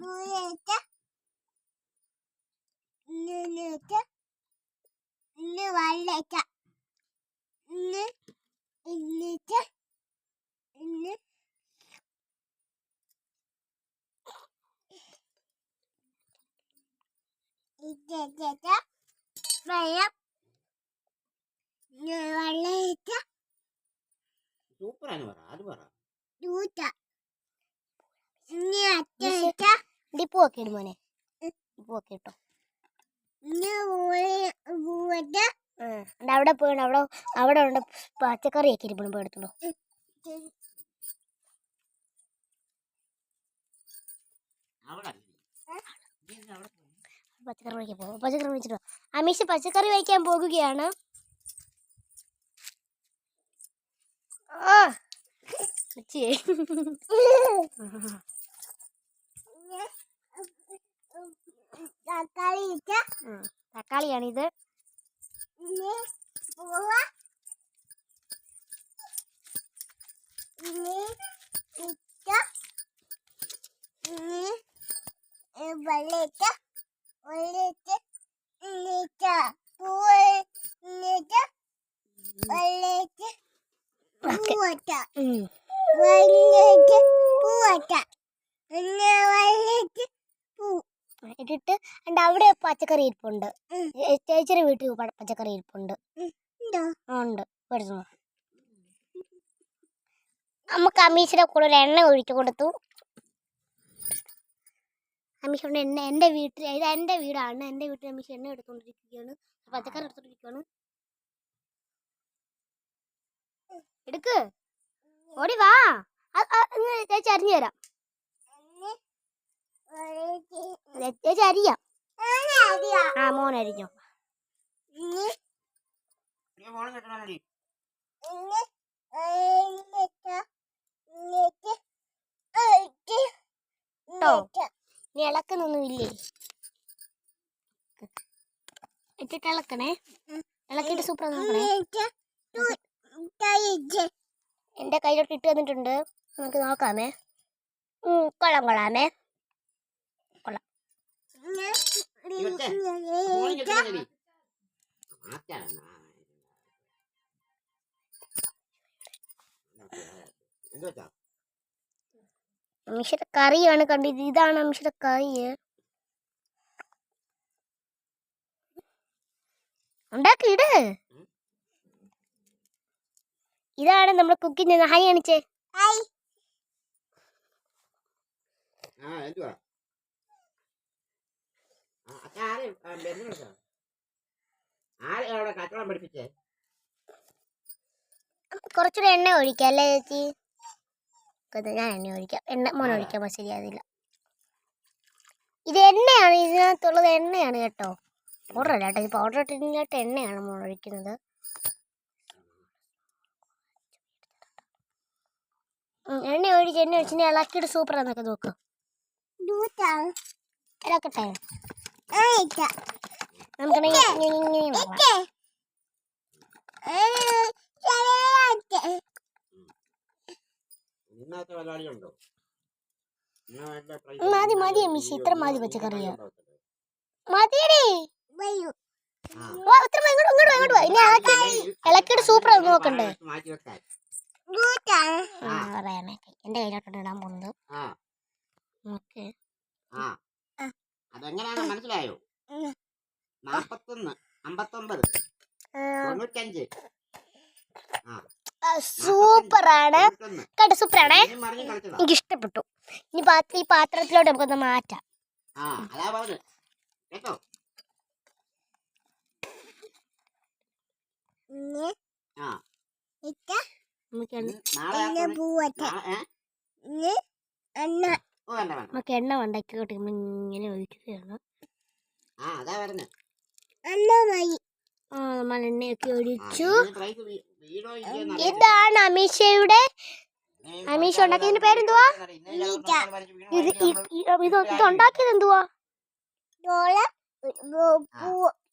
മൂന്നേറ്റ ഇന്നേറ്റ ഇന്ന് വള്ളേറ്റ ഇന്ന് ഇന്നിട്ട് ഇന്ന് ഇറ്റേറ്റ വെള്ളം ഇന്ന് സൂപ്പറാണ് പറ അത് പറ. ഇനി ഇന്ന് ഡിപ്പുവൊക്കെ ഇടും മോനെ. ഡിപ്പുവൊക്കെ ഇട്ടോ അവിടെ പോയി അവിടെ അവിടെ ഉണ്ട്. പച്ചക്കറിയൊക്കെ ഇരിപ്പുണ്ട്. പോയി എടുത്തോളൂ അവിടെ അല്ലേ? അവിടെ പോയി? പച്ചക്കറി വയ്ക്കാൻ പോകും പച്ചക്കറി വെച്ചിട്ടോ അമീഷ് പച്ചക്കറി വയ്ക്കാൻ പോകുകയാണ്. ആ. തക്കാളിയാണിത് വെള്ളയിട്ട വെള്ളയിട്ട ഇന്നിട്ട പൂവ് പൂവട്ട. ഇട്ടിട്ട് അണ്ട് അവിടെ പച്ചക്കറി ഇരിപ്പുണ്ട്. ചേച്ചിയുടെ വീട്ടിൽ പച്ചക്കറി ഇരിപ്പുണ്ട്. ഉണ്ടോ ഉണ്ട്. എടുത്തു നമുക്ക് അമീഷിന്റെ കൂടെ ഒരു എണ്ണ ഒഴിച്ചു കൊടുത്തു. അമീഷോണ്ട് എണ്ണ എന്റെ വീട്ടിൽ ഇത് എന്റെ വീടാണ്. എന്റെ വീട്ടിൽ അമീഷ് എണ്ണ എടുത്തുകൊണ്ടിരിക്കുകയാണ് പച്ചക്കറി എടുത്തോണ്ടിരിക്കുകയാണ്. എടുക്ക്. ഓടി വാ. ചേച്ചി അറിഞ്ഞു തരാം. ചേച്ചി അരിയാം. ആ മോൻ അരിഞ്ഞോ. ഇനി ഇളക്കുന്നൊന്നും ഇല്ലേ? ഇട്ടിട്ട് ഇളക്കണേ. ഇളക്കിയിട്ട് സൂപ്പർ നോക്കണേ. എന്റെ കയ്യിലോട്ട് ഇട്ട് തന്നിട്ടുണ്ട്. നമുക്ക് നോക്കാമേ. ഉം, കൊള്ളാം കൊള്ളാമേ. അമിഷയുടെ കറിയാണ് കണ്ടത്. ഇതാണ് അമിഷയുടെ കറി. ഉണ്ടാക്കിയിട്. ഇതാണ് നമ്മൾ കുക്കിംഗ് ചെയ്യുന്നത് ഹൈ അണിച്ചേ ആ എന്തുവാ ആ, അച്ഛാ ആരെ ആ, ബെന്നി വിളിച്ചോ? ആരെ അവിടെ കച്ചവടം പഠിപ്പിച്ചേ? കുറച്ചുകൂടെ എണ്ണ ഒഴിക്കാം അല്ലേ ചേച്ചി? ഇത് ഞാൻ എണ്ണ ഒഴിക്കാം. എണ്ണ മോൻ ഒഴിക്കാൻ ശരിയാതില്ല ഇത് എണ്ണയാണ് ഇതിനകത്തുള്ളത് എണ്ണയാണ് കേട്ടോ. പൗഡർ അല്ല കേട്ടോ ഇത് പൗഡർ ഇട്ടിട്ട് എണ്ണയാണ് മോൻ ഒഴിക്കുന്നത്. എണ്ണ ഒഴിച്ച് എണ്ണ ഒഴിച്ചിട്ട് ഇളക്കിയിട്ട് സൂപ്പർ ആണെന്നൊക്കെ നോക്കാം. ഇളക്കട്ടെ? മതി? മതി, മിഷി. ഇത്ര മതി പച്ചക്കറിയ മതിയടേ. ഇത്ര ഇങ്ങോട്ട് ഇങ്ങോട്ട് വാ, ഇങ്ങോട്ട് വാ. ഇനി ആക്കി ഇളക്കിയിട്ട് സൂപ്പർ ആണെന്ന് നോക്കണ്ടേ? എന്റെ കയ്യിലോട്ടാണ് ഇടാൻ പോകുന്നത്. ആ. ഓക്കെ അതെങ്ങനെയാണെന്ന് മനസ്സിലായോ. നാപ്പത്തൊന്ന് അമ്പത്തൊമ്പത് തൊണ്ണൂറ്റഞ്ച്. സൂപ്പറാണ്. കേട്ടോ സൂപ്പറാണേ. എനിക്ക് ഇഷ്ടപ്പെട്ടു ഇനി പാത്ര ഈ പാത്രത്തിലോട്ട് നമുക്കൊന്ന് മാറ്റാം. കേട്ടോ? ആ. നമുക്ക് നമുക്ക് എണ്ണ ഉണ്ടാക്കിക്കോട്ടെ ഇങ്ങനെ ഒഴിക്കുകയാണ് ആ നമ്മൾ എണ്ണയൊക്കെ ഒഴിച്ചു. ഇതാണ് അമീഷയുടെ അമീഷ ഉണ്ടാക്കിയതിന്റെ പേരെന്തുവാ? ഇത് ഇത് ഉണ്ടാക്കിയത് എന്തുവാ?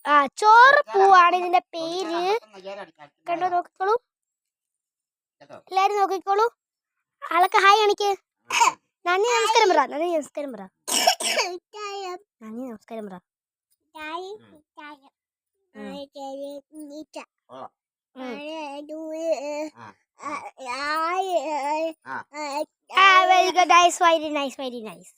ആ. ചോറ് പൂവാണ് ഇതിന്റെ പേര്. കണ്ടോ നോക്കിക്കോളൂ. എല്ലാരും നോക്കിക്കോളൂ. ആളൊക്കെ ഹായ് കാണിക്ക്. നന്ദി നമസ്കാരം പറ. നന്ദി നമസ്കാരം പറ. നന്ദി നമസ്കാരം പറ. വെരി ഗുഡ് നൈസ് വെരി ആ. Very Nietzsche